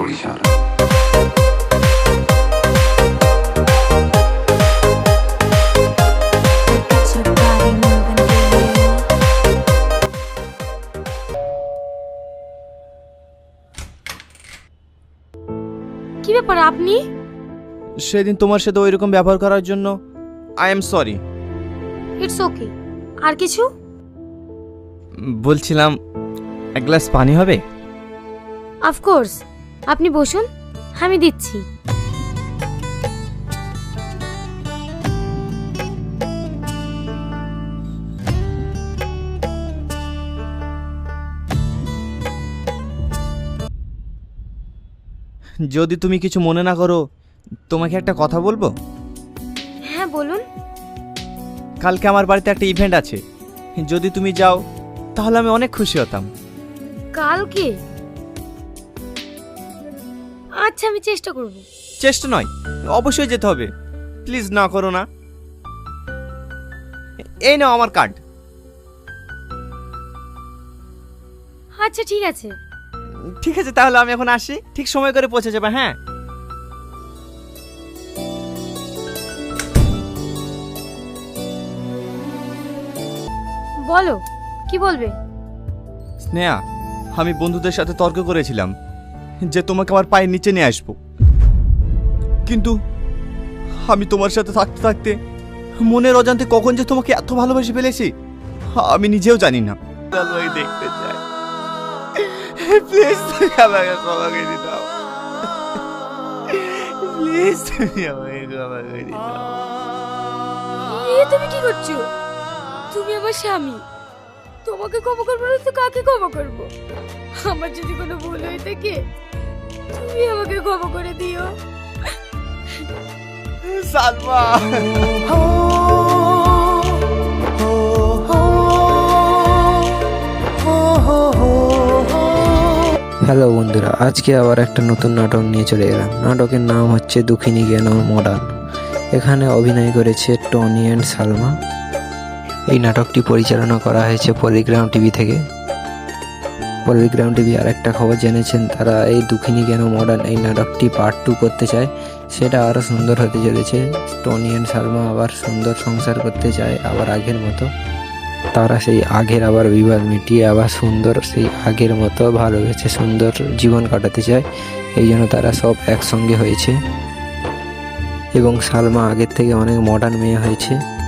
baby. কি ব্যাপার আপনি? সেদিন তোমার সাথে ওইরকম ব্যবহার করার জন্য I am sorry it's okay আর কিছু? বলছিলাম এক গ্লাস পানি হবে? অফকোর্স আপনি বসুন আমি দিচ্ছি। যদি তুমি কিছু মনে না করো তোমাকে একটা কথা বলব? হ্যাঁ বলুন। কালকে আমার বাড়িতে একটা ইভেন্ট আছে। যদি তুমি যাও তাহলে আমি অনেক খুশি হতাম। কালকে? আচ্ছা আমি চেষ্টা করব। চেষ্টা নয় অবশ্যই যেতে হবে। প্লিজ না করো না। এই নাও আমার কার্ড। আচ্ছা ঠিক আছে। ঠিক আছে তাহলে আমি এখন আসি। ঠিক সময় করে পৌঁছে যাবে হ্যাঁ? বলো কি বলবে? স্নেহা আমি বন্ধুদের সাথে তর্ক করেছিলাম। যে তোমাকে আমার পায়ের নিচে নিয়ে আসব। কিন্তু আমি তোমার সাথে থাকতে থাকতে মনের অজান্তে কখন যে তোমাকে এত ভালোবেসে ফেলেছি আমি নিজেও জানি না। দেখতে চাই প্লিজ তুমি আমাকে ক্ষমা করে দাও প্লিজ তুমি আমাকে ক্ষমা করে দাও তুমি কি করছ? তুমি আমার স্বামী। তোমাকে ক্ষমা করব না তো কাকে ক্ষমা করব? আমার যদি কোনো ভুল হয়ে থাকে তুমি আমাকে ক্ষমা করে দিও। সালমা। হ্যালো বন্ধুরা আজকে আবার একটা নতুন নাটক নিয়ে চলে এলাম। নাটকের নাম হচ্ছে দুঃখিনী জ্ঞান মডার্ন। এখানে অভিনয় করেছে টনি অ্যান্ড সালমা। এই নাটকটি পরিচালনা করা হয়েছে পলিগ্রাম টিভি থেকে। পলিগ্রাম টিভি আর একটা খবর জেনেছেন, তারা এই দুঃখিনী কেন মডার্ন এই নাটকটি পার্ট টু করতে চায়, সেটা আরও সুন্দর হতে চলেছে। টনি অ্যান্ড সালমা আবার সুন্দর সংসার করতে চায় আবার আগের মতো। তারা সেই আগের আবার বিবাদ মিটিয়ে আবার সুন্দর, সেই আগের মতো ভালোবেসে সুন্দর জীবন কাটাতে চায়, এই জন্য তারা সব একসঙ্গে হয়েছে। এবং সালমা আগের থেকে অনেক মডার্ন মেয়ে হয়েছে।